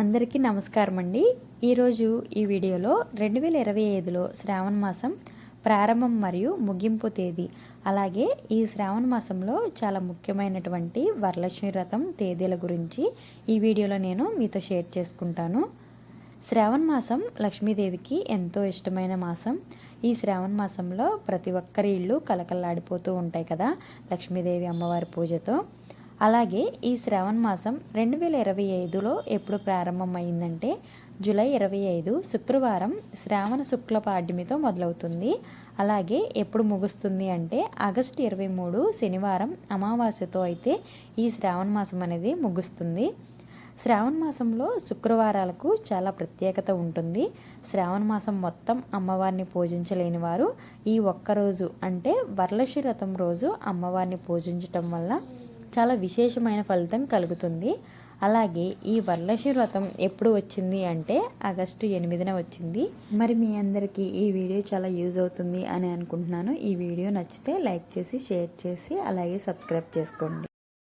అందరికీ నమస్కారం అండి ఈరోజు ఈ వీడియోలో రెండు వేల ఇరవై ఐదులో శ్రావణ మాసం ప్రారంభం మరియు ముగింపు తేదీ అలాగే ఈ శ్రావణ మాసంలో చాలా ముఖ్యమైనటువంటి వరలక్ష్మి వ్రతం తేదీల గురించి ఈ వీడియోలో నేను మీతో షేర్ చేసుకుంటాను. శ్రావణ మాసం లక్ష్మీదేవికి ఎంతో ఇష్టమైన మాసం. ఈ శ్రావణ మాసంలో ప్రతి ఒక్కరి ఇళ్ళు కలకల్లాడిపోతూ ఉంటాయి కదా లక్ష్మీదేవి అమ్మవారి పూజతో. అలాగే ఈ శ్రావణ మాసం రెండు వేల ఇరవై ఐదులో ఎప్పుడు ప్రారంభమైందంటే జూలై ఇరవై ఐదు శుక్రవారం శ్రావణ శుక్ల పాడ్యమితో మొదలవుతుంది. అలాగే ఎప్పుడు ముగుస్తుంది అంటే ఆగస్టు ఇరవై మూడు శనివారం అమావాస్యతో అయితే ఈ శ్రావణ మాసం అనేది ముగుస్తుంది. శ్రావణ మాసంలో శుక్రవారాలకు చాలా ప్రత్యేకత ఉంటుంది. శ్రావణ మాసం మొత్తం అమ్మవారిని పూజించలేని వారు ఈ ఒక్కరోజు అంటే వరలక్ష్మి రథం రోజు అమ్మవారిని పూజించటం వల్ల చాలా విశేషమైన ఫలితం కలుగుతుంది. అలాగే ఈ వరలక్ష్మి వ్రతం ఎప్పుడు వచ్చింది అంటే ఆగస్టు ఎనిమిదిన వచ్చింది. మరి మీ అందరికీ ఈ వీడియో చాలా యూజ్ అవుతుంది అని అనుకుంటున్నాను. ఈ వీడియో నచ్చితే లైక్ చేసి షేర్ చేసి అలాగే సబ్స్క్రైబ్ చేసుకోండి.